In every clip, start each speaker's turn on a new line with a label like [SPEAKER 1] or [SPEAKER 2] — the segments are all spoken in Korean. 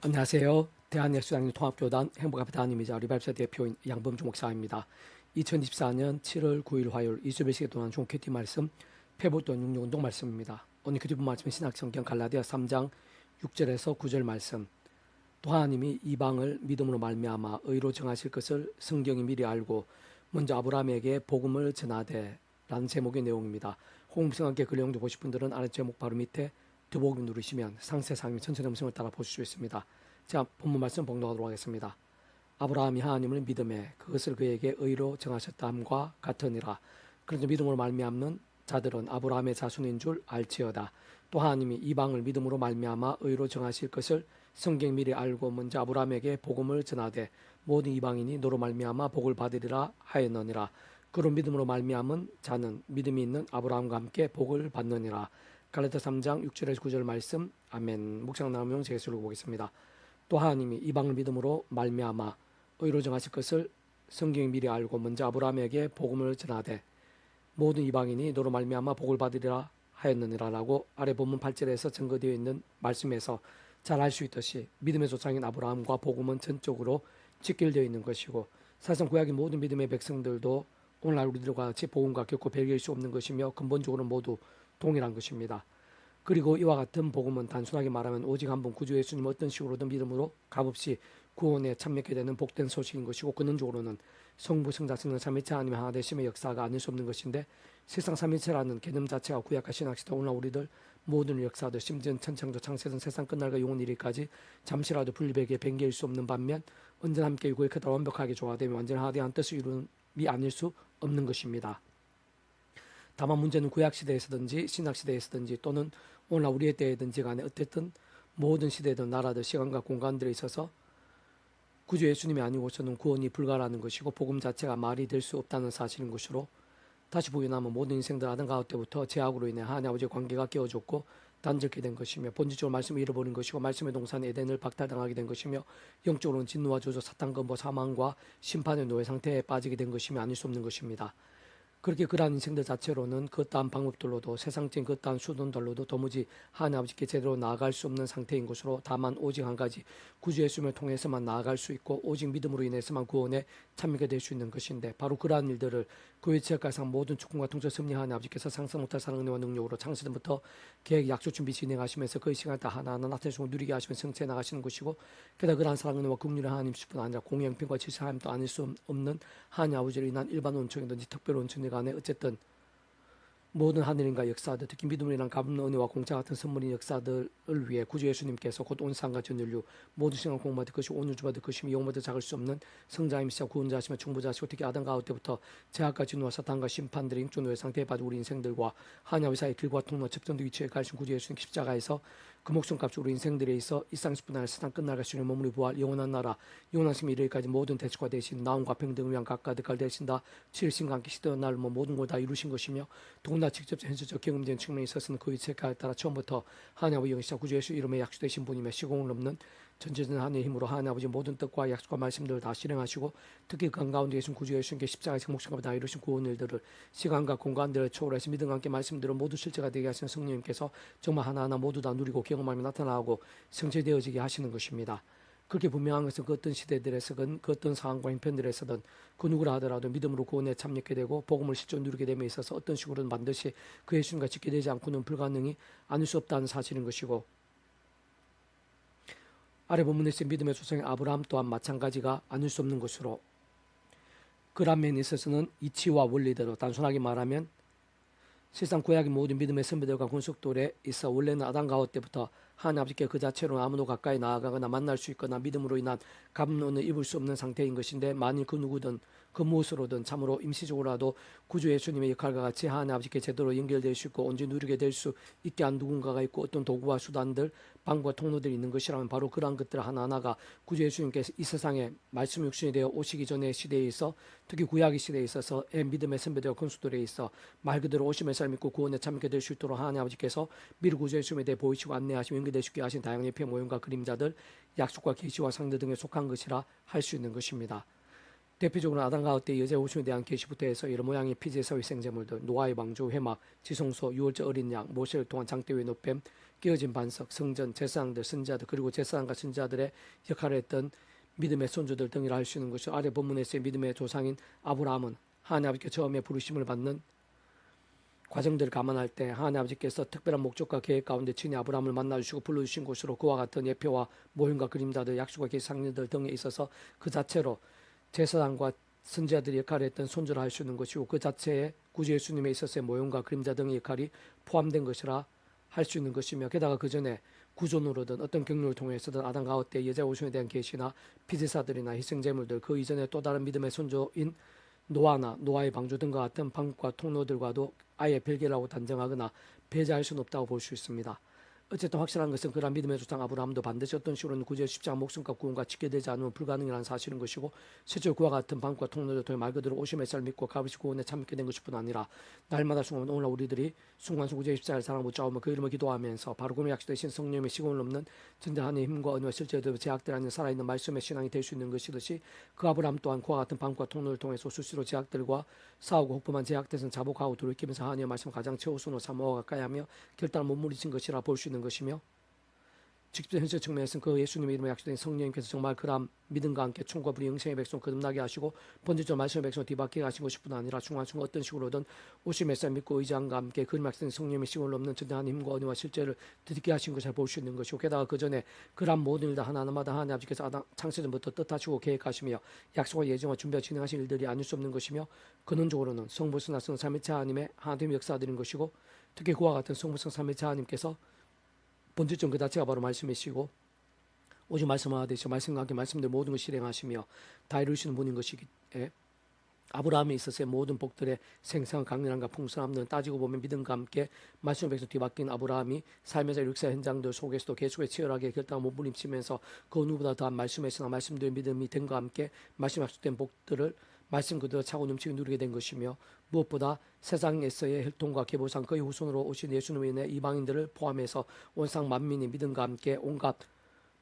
[SPEAKER 1] 안녕하세요. 대한예수장님 통합교단 행복앞에 담임이자 리발사 대표인 양범주 목사입니다. 2024년 7월 9일 화요일 동안 좋은 큐티 말씀 페보돈 육류 운동 말씀입니다. 오늘 큐티 본 말씀은 신학성경 갈라디아 3장 6절에서 9절 말씀 또 하나님이 이방을 믿음으로 말미암아 의로 정하실 것을 성경이 미리 알고 먼저 아브라함에게 복음을 전하되 라는 제목의 내용입니다. 홍성하게 그 내용도 보실 분들은 아래 제목 바로 밑에 더보기 누르시면 상세 상임 전체 음성을 따라 보실 수 있습니다. 자, 본문 말씀 봉독하도록 하겠습니다. 아브라함이 하나님을 믿음에 그것을 그에게 의로 정하셨다함과 같으니라. 그런데 믿음으로 말미암는 자들은 아브라함의 자손인 줄 알지어다. 또 하나님이 이방을 믿음으로 말미암아 의로 정하실 것을 성경 미리 알고 먼저 아브라함에게 복음을 전하되 모든 이방인이 너로 말미암아 복을 받으리라 하였느니라. 그로 믿음으로 말미암은 자는 믿음이 있는 아브라함과 함께 복을 받느니라. 갈라디아 3장 6절에서 9절 말씀 아멘. 묵상 나누면 제가 보겠습니다. 또 하나님이 이방을 믿음으로 말미암아 의로 정하실 것을 성경이 미리 알고 먼저 아브라함에게 복음을 전하되 모든 이방인이 너로 말미암아 복을 받으리라 하였느니라라고 아래 본문 8절에서 증거되어 있는 말씀에서 잘 알 수 있듯이 믿음의 조상인 아브라함과 복음은 전적으로 직결되어 있는 것이고 사실상 구약의 모든 믿음의 백성들도 오늘날 우리들과 같이 복음과 결코 배려할 수 없는 것이며 근본적으로 모두 동일한 것입니다. 그리고 이와 같은 복음은 단순하게 말하면 오직 한 분 구주 예수님 어떤 식으로든 믿음으로 값없이 구원에 참여하게 되는 복된 소식인 것이고 근원적으로는 성부 성자 성령 삼위체 하나님의 하나 되심의 역사가 아닐 수 없는 것인데 세상 삼위체라는 개념 자체가 구약과 신학시대 오늘날 우리들 모든 역사들 심지어 천창조 창세전 세상 끝날과 영원 이르기까지 잠시라도 분리되게 변개일 수 없는 반면 언제나 함께 유고에 크다 완벽하게 조화되며 완전히 하나되한 뜻을 이루이 아닐 수 없는 것입니다. 다만 문제는 구약 시대에서든지 신약 시대에서든지 또는 오늘날 우리의 때에든지 간에 어쨌든 모든 시대든 나라들 시간과 공간들에 있어서 구주 예수님이 아니고서는 구원이 불가라는 것이고 복음 자체가 말이 될 수 없다는 사실인 것으로 다시 부인하면 모든 인생들 아담 가운데부터 죄악으로 인해 하나님 아버지의 관계가 깨어졌고 단절케 된 것이며 본질적으로 말씀을 잃어버린 것이고 말씀의 동산 에덴을 박탈당하게 된 것이며 영적으로는 진노와 조조 사탄 건보 사망과 심판의 노예 상태에 빠지게 된 것이며 아닐 수 없는 것입니다. 그렇게 그러한 인생들 자체로는 그떠한 방법들로도 세상적인 그떠한 수단들로도 도무지 하나님 아버지께 제대로 나아갈 수 없는 상태인 것으로 다만 오직 한 가지 구주 예수님을 통해서만 나아갈 수 있고 오직 믿음으로 인해서만 구원에 참여게 될 수 있는 것인데 바로 그러한 일들을 교회 지역가상 모든 축복과 통치 섭리하는 아버지께서 상상 못할 사랑과 능력으로 창세전부터 계획 약속 준비 진행하시면서 그 시간 다 하나하나 나타내시고 누리게 하시면 성취해 나가시는 것이고 게다가 그러한 사랑과 긍휼의 하나님뿐 아니라 공영평과 하나님도 아닐 수 없는 하나님 아버지로 인한 일반 온천이든지 특별 온천이 간에 어쨌든 모든 하늘인가 역사들 특히 인한 갚는 은혜와 공짜 같은 선물인 역사들을 위해 구주 예수님께서 곧 온 상과 전 인류 모든 시간 공부받을 것이 온 우주 받을 것이며 영모도 작을 수 없는 성자임이시자 구원자시며 충부자시고 특히 아담 가운데부터 제약과 진노와 사탄과 심판들의 인존노의 상태에 빠진 우리 인생들과 하나님 사이의 길과 통로 접전도 위치에 가신 구주 예수님 십자가에서 그 목숨값이 우리 인생들에 있어 일상식뿐 아니라 세상 끝날까 주님 몸으로 부활 영원한 나라 영원하심 이르기까지 모든 대축과 대신 나음과 평등을 위한 각가득 갈 대신다. 함께 시대의 날로 뭐 모든 걸 다 이루신 것이며 더군다나 직접 현실적 경험된 측면에 있어서는 그 위치에 따라 처음부터 하나님 아버지 영시자 구주 예수 이름에 약속되신 분이며 시공을 넘는 전제된 하나님의 힘으로 하나님 아버지 모든 뜻과 약속과 말씀들을 다 실행하시고 특히 그 가운데 계신 구주 예수님께 십자가에서 목숨과 다 이루신 구원 일들을 시간과 공간들을 초월해서 믿음과 함께 말씀들을 모두 실제가 되게 하시는 성령님께서 정말 하나하나 모두 다 누리고 경험하며 나타나고 성취되어지게 하시는 것입니다. 그렇게 분명한 것은 그 어떤 시대들에서든 그 어떤 상황과 형편들에서든 그 누구라 하더라도 믿음으로 구원에 참여하게 되고 복음을 실존 누리게 됨에 있어서 어떤 식으로든 반드시 그 예수님과 짓게 되지 않고는 불가능이 아닐 수 없다는 사실인 것이고 아래 본문에서 믿음의 조상인 아브라함 또한 마찬가지가 아닐 수 없는 것으로. 그런 면에 있어서는 이치와 원리대로 단순하게 말하면 세상 구약의 모든 믿음의 선배들과 군속들에 있어 원래는 아담 가오 때부터 하나님 아버지께 그 자체로 아무도 가까이 나아가거나 만날 수 있거나 믿음으로 인한 감론을 입을 수 없는 상태인 것인데 만일 그 누구든 그 무엇으로든 참으로 임시적으로라도 구주 예수님의 역할과 같이 하나님 아버지께 제대로 연결될 수 있고 언제 누리게 될 수 있게 한 누군가가 있고 어떤 도구와 수단들 방법과 통로들이 있는 것이라면 바로 그러한 것들 하나하나가 구주 예수님께서 이 세상에 말씀 육신이 되어 오시기 전의 시대에 있어 특히 구약의 시대에 있어서 믿음의 선배들과 건수들에 있어 말 그대로 오심의 삶 믿고 구원에 참게 될 수 있도록 하나님 아버지께서 미리 구주 예수님에 대해 보이시고 안내하시며 연결될 수 있게 하신 다양한 옆의 모형과 그림자들 약속과 계시와 상대 등에 속한 것이라 할 수 있는 것입니다. 대표적으로 아담 가운데 여자 우심에 대한 계시부터 해서 여러 모양의 피지에서 위생제물들, 노아의 방주, 회막, 지성소, 유월절 어린 양, 모세를 통한 장대 외 노뱀, 깨어진 반석, 성전, 제사장들, 선지자들 그리고 제사장과 선지자들의 역할을 했던 믿음의 손주들 등이라 할 수 있는 것이 아래 본문에서의 믿음의 조상인 아브라함은 하나님 아버지께 처음에 부르심을 받는 과정들을 감안할 때 하나님 아버지께서 특별한 목적과 계획 가운데 친히 아브라함을 만나주시고 불러주신 곳으로 그와 같은 예표와 모형과 그림자들 약속과 계상들 등에 있어서 그 자체로 제사장과 선지자들이 역할을 했던 손주라 할수 있는 것이고 그 자체에 구주 예수님에 있어서의 모형과 그림자 등의 역할이 포함된 것이라 할 수 있는 것이며 게다가 그 전에 구존으로든 어떤 경로를 통해서든 아담 가우 때 여자 오순에 대한 계시나 피제사들이나 희생제물들 그 이전에 또 다른 믿음의 손조인 노아나 노아의 방주 등과 같은 방과 통로들과도 아예 별개라고 단정하거나 배제할 수는 없다고 볼 수 있습니다. 어쨌든 확실한 것은 그런 믿음의 조상 아브라함도 반드시 어떤 식으로는 구제 십자가 목숨과 구원과 지켜되지 않으면 불가능이라는 사실인 것이고 실제로 그와 같은 방과 통로를 통해 말 그대로 오심의 살 믿고 값없이 구원에 참게 된 것뿐 아니라 날마다 순간 오늘날 우리들이 순간순간 구제 십자가를 사랑하고 짜오며 그 이름을 기도하면서 바로 그의 약속되신 성령의 시공을 넘는 전대한의 힘과 은혜와 실제로 제약들 안에 살아있는 말씀의 신앙이 될 수 있는 것이듯이 그 아브라함 또한 그와 같은 방과 통로를 통해서 수시로 제약들과 싸우고 혹부만 제약대선 자복하고 돌이키면서 하나님의 말씀 가장 최우선으로 삼아와 가까이 하며 결단을 못 무리친 것이라 볼 수 있는 것이며 직접 현실 측면에서는 그 예수님의 이름으로 약속된 성령님께서 정말 그람 믿음과 함께 총과 불이 영생의 백성 거듭나게 하시고 번지적 말씀의 백성 뒤바뀌게 하신 것뿐 아니라 중간중간 어떤 식으로든 오심의 쌀 믿고 의지함과 함께 그 약속된 성령의 시골 넘는 전대한 힘과 은혜와 실제를 드럽게 하신 것을 볼 수 있는 것이고 게다가 그 전에 그람 모든 일 다 하나하나마다 하나님 아버지께서 창세전부터 뜻하시고 계획하시며 약속과 예정과 준비와 진행하신 일들이 아닐 수 없는 것이며 근원적으로는 성부스나 성 삼위체 하나님의 하나님의 역사들인 것이고 특히 그와 같은 성부성 삼위체 하나님께서 본질적 그 자체가 바로 말씀이시고 오직 말씀하듯이 말씀과 함께 말씀들 모든 것을 실행하시며 다 이루시는 분인 것이기 에 아브라함에 있어서의 모든 복들의 생생 강렬함과 풍성함들은 따지고 보면 믿음과 함께 말씀의 백성 뒤바뀐 아브라함이 삶에서 육사 현장들 속에서도 계속해 치열하게 결단을 못 부림치면서 그 누구보다 더한 말씀에서나 말씀들의 믿음이 됨과 함께 말씀 약속된 복들을 말씀 그대로 차고 넘치게 누리게 된 것이며 무엇보다 세상에서의 혈통과 계보상 그의 후손으로 오신 예수님으로 인해 이방인들을 포함해서 온상 만민이 믿음과 함께 온갖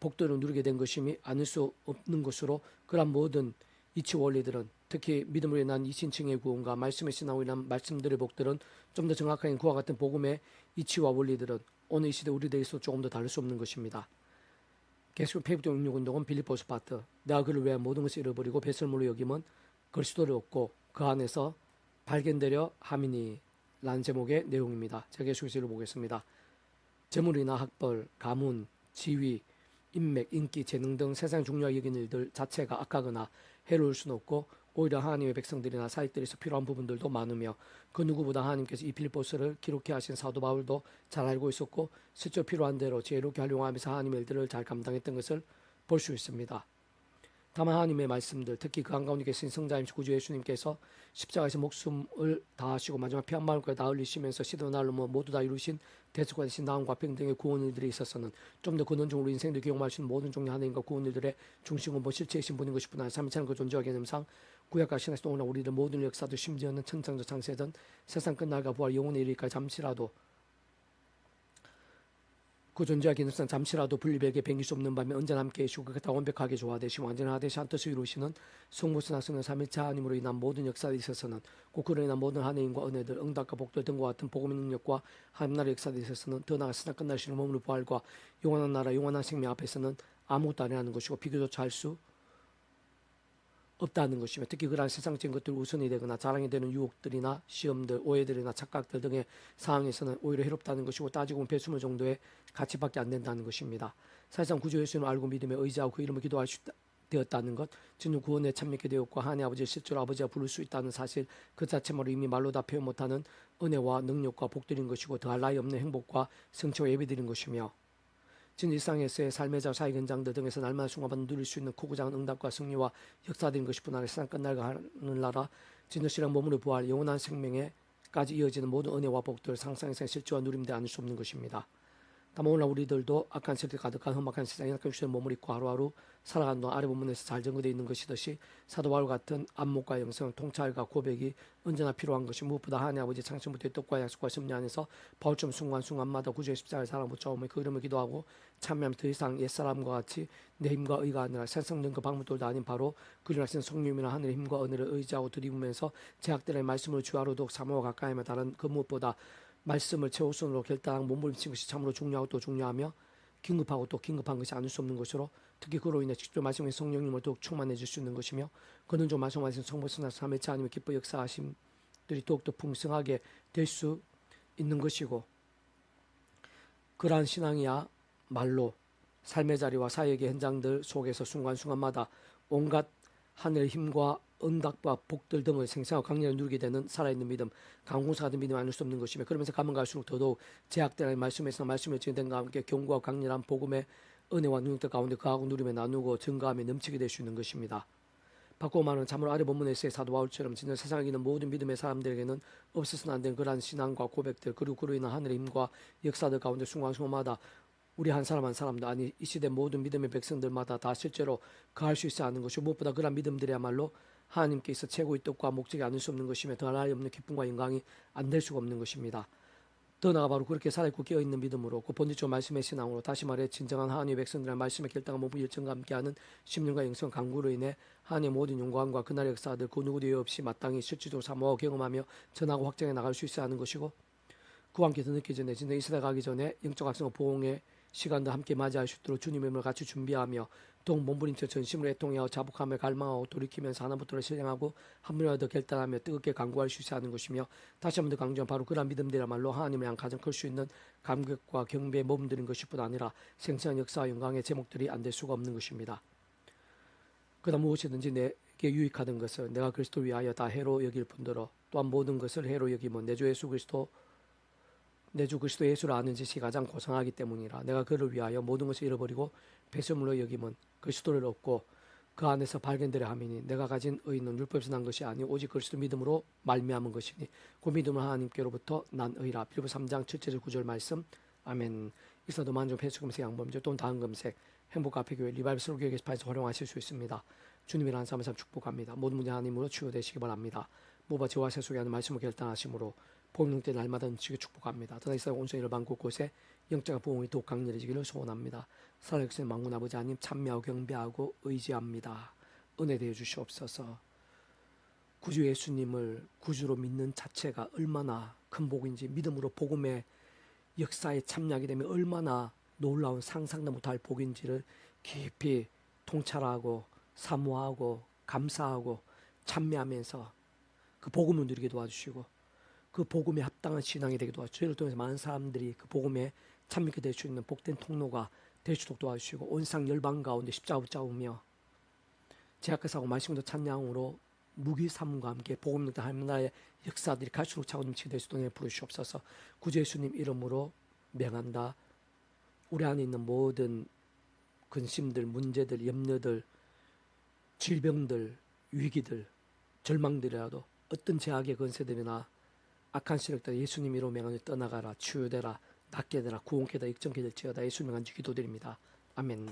[SPEAKER 1] 복들을 누리게 된 것임이 아닐 수 없는 것으로 그런 모든 이치 원리들은 특히 믿음으로 인한 이신층의 구원과 말씀의 신앙으로 인한 말씀들의 복들은 좀 더 정확하게 그와 같은 복음의 이치와 원리들은 오늘 이 시대 우리들에서 조금 더 다를 수 없는 것입니다. 계속 페이브도 영육 운동은 빌리포스 파트 내가 그를 위해 모든 것을 잃어버리고 배설물로 여김은 그리스도를 얻고 그 안에서 발견되려 함이니라는 제목의 내용입니다. 제가 계속해서 보겠습니다. 재물이나 학벌, 가문, 지위, 인맥, 인기, 재능 등 세상 중요하게 여기는 일들 자체가 악하거나 해로울 수는 없고 오히려 하나님의 백성들이나 사익들에서 필요한 부분들도 많으며 그 누구보다 하나님께서 이 필리포스를 기록해 하신 사도 바울도 잘 알고 있었고 실제 필요한 대로 지혜롭게 활용하면서 하나님의 일들을 잘 감당했던 것을 볼 수 있습니다. 다만 하나님의 말씀들 특히 그 한가운데 계신 성자님 구주 예수님께서 십자가에서 목숨을 다하시고 마지막 피 한 방울까지 다 흘리시면서 시도 날로 뭐 모두 다 이루신 대속과 되신 나음과 평등의 구원 일들에 있어서는 좀 더 근원적으로 인생들 경험할 수 있는 모든 종류 하나님과 구원 일들의 중심은 뭐 실체이신 분인 것이뿐 아니라 삼위차는 그 존재와 개념상 구약과 신학에서 동일한 우리들 모든 역사도 심지어는 천창조 창세전 세상 끝날과 부활 영혼의 일일까지 잠시라도 그 존재와 기능상 잠시라도 분리되게 변길 수 없는 밤에 언제나 함께 계시고 그가 다 완벽하게 조화되시고 완전하되시 한 뜻을 이루시는 성부스나 성령 삼일체 하나님으로 인한 모든 역사에 있어서는 꼭 그로 인한 모든 하나님과 은혜들 응답과 복들 등과 같은 복음의 능력과 하나님 나라의 역사에 있어서는 더 나아가 세상 끝나시는 몸으로 부활과 영원한 나라 영원한 생명 앞에서는 아무것도 아니라는 것이고 비교조차 할 수 없다는 것이며 특히 그러한 세상적인 것들 우선이 되거나 자랑이 되는 유혹들이나 시험들, 오해들이나 착각들 등의 상황에서는 오히려 해롭다는 것이고 따지고 보면 배수물 정도의 가치밖에 안 된다는 것입니다. 사실상 구주 예수님을 알고 믿음에 의지하고 그 이름을 기도할 수 있다. 되었다는 것, 진우 구원에 참여하게 되었고 하나님 아버지를 실제로 아버지가 부를 수 있다는 사실 그 자체만으로 이미 말로 다 표현 못하는 은혜와 능력과 복들인 것이고 더할 나위 없는 행복과 성취와 예배드린 것이며 진 일상에서의 삶의 자 사회 현장들 등에서 날마다 순간마다 누릴 수 있는 고구장한 응답과 승리와 역사되는 것이 뿐 아니라 세상 끝날과 하늘나라 진노시랑 몸으로 부활 영원한 생명에까지 이어지는 모든 은혜와 복들 상상에서 실제와 누림되 않을 수 없는 것입니다. 다만 오늘 우리들도 악한 세대 가득한 험악한 세상에 약간 주된 몸을 입고 하루하루 살아가는 동안 아래 부분에서 잘 전거되어 있는 것이듯이 사도 바울 같은 안목과 영성, 통찰과 고백이 언제나 필요한 것이 무엇보다 하나님 아버지 창신부터의 뜻과 약속과 섭리 안에서 바울처럼 순간순간마다 구주의 십자가를 사랑 붙여오며 그 이름을 기도하고 참여하면 더 이상 옛사람과 같이 내 힘과 의가 아니라 생성된 그 방문들도 아닌 바로 그를 하신 성령이나 하늘의 힘과 은혜를 의지하고 드리우면서 제약들의 말씀을 주하로도 사모와 가까이며 다른 그 무엇보다 말씀을 최우선으로 결단하고 몸부림친 것이 참으로 중요하고 또 중요하며 긴급하고 또 긴급한 것이 아닐 수 없는 것으로 특히 그로 인해 직접 말씀의 성령님을 더욱 충만해 줄 수 있는 것이며 그는 좀 말씀하신 성부스나 삼회차 아니면 기뻐 역사하심들이 더욱더 풍성하게 될 수 있는 것이고 그러한 신앙이야 말로 삶의 자리와 사역의 현장들 속에서 순간순간마다 온갖 하늘의 힘과 응답과 복들 등을 생생하고 강렬히 누리게 되는 살아있는 믿음, 강공사 같은 믿음이 아닐 수 없는 것이며 그러면서 가면 갈수록 더더욱 제약되는 말씀에서 말씀을 진행된과 함께 경고와 강렬한 복음의 은혜와 능력들 가운데 그하고 누리며 나누고 증가하며 넘치게 될 수 있는 것입니다. 바꾸고 말하는 참으로 아래 본문에서의 사도 바울처럼 진짜 세상에 있는 모든 믿음의 사람들에게는 없어서는 안 되는 그러한 신앙과 고백들 그리고 그로 인한 하늘의 힘과 역사들 가운데 순간순간마다 우리 한 사람 한 사람도 아니 이 시대 모든 믿음의 백성들마다 다 실제로 그할 수 있어 하는 것이 무엇보다 그런 믿음들이야말로 하나님께서 최고의 뜻과 목적이 아닐 수 없는 것이며 더 나아리 없는 기쁨과 영광이 안 될 수가 없는 것입니다. 더 나아가 바로 그렇게 살아있고 깨어있는 믿음으로 그 본질적 말씀의 신앙으로 다시 말해 진정한 하나님의 백성들의 말씀의 결단과 몸부 열정과 함께하는 심령과 영성 강구로 인해 하나님의 모든 영광과 그날의 역사들 그 누구도 없이 마땅히 실질적으로 사모하고 경험하며 전하고 확장해 나갈 수 있어야 하는 것이고 그와 함께 더 느껴지네 진짜 이 시대 가기 전에 영적 학생과 보응의 시간도 함께 맞이할 수 있도록 주님의 몸을 같이 준비하며 동 몸부림쳐 전심으로 애통하여 자복하며 갈망하고 돌이키면서 하나부터를 실행하고 한 번이라도 결단하며 뜨겁게 강구할 수 있어야 하는 것이며 다시 한 번 더 강조한 바로 그러한 믿음들이야말로 하나님을 향한 가장 클 수 있는 감격과 경배에 몸드는 것일 뿐 아니라 생생한 역사와 영광의 제목들이 안 될 수가 없는 것입니다. 그 다음 무엇이든지 내게 유익하던 것을 내가 그리스도를 위하여 다 해로 여길 뿐더러 또한 모든 것을 해로 여기면 내 주 예수 그리스도 내 주 그리스도 예수를 아는 지식이 가장 고상하기 때문이라 내가 그를 위하여 모든 것을 잃어버리고 배설물로 여김은 그리스도를 얻고 그 안에서 발견되려 함이니 내가 가진 의는 율법에서 난 것이 아니 오직 그리스도 믿음으로 말미암은 것이니 그 믿음은 하나님께로부터 난 의라. 빌보 3장 7절 9절 말씀. 아멘. 이사도 만족 회수 검색 양범죄 또는 다음 검색 행복 앞에 교회 리바이브 설교 게시판에서 활용하실 수 있습니다. 주님이라는 삶을 참 축복합니다. 모든 문제 하나님으로 치유되시기 바랍니다. 모바 저와 세 속에 하는 말씀을 결단하심으로 복용 때 날마다 넘치게 축복합니다. 더나 이스라엘 온전 일반 곳곳에 영적인 보응이 더욱 강렬해지기를 소원합니다. 살아계신 망군 아버지 하나님 참여하고 경배하고 의지합니다. 은혜 되어 주시옵소서. 구주 예수님을 구주로 믿는 자체가 얼마나 큰 복인지 믿음으로 복음의 역사에 참여하게 되면 얼마나 놀라운 상상도 못할 복인지를 깊이 통찰하고 사모하고 감사하고 참여하면서 그 복음을 누리게 도와주시고 그 복음에 합당한 신앙이 되게 도와주시고 저희를 통해서 많은 사람들이 그 복음에 참여하게 될 수 있는 복된 통로가 있도록 도와주시고 온상 열방 가운데 십자가 붙잡으며 제약사하고 말씀도 찬양으로 무기 삼과 함께 복음 능다 하나의 역사들이 갈수록 차고 넘치게 될수 있도록 부르시옵소서. 구주 예수님 이름으로 명한다. 우리 안에 있는 모든 근심들 문제들 염려들 질병들 위기들 절망들이라도 어떤 제약의 건세들이나 악한 시력들 예수님 이로 명하여 떠나가라 치유되라 낫게 되라 구원케 되라 익정케 될지어다 예수 명한 주 기도드립니다. 아멘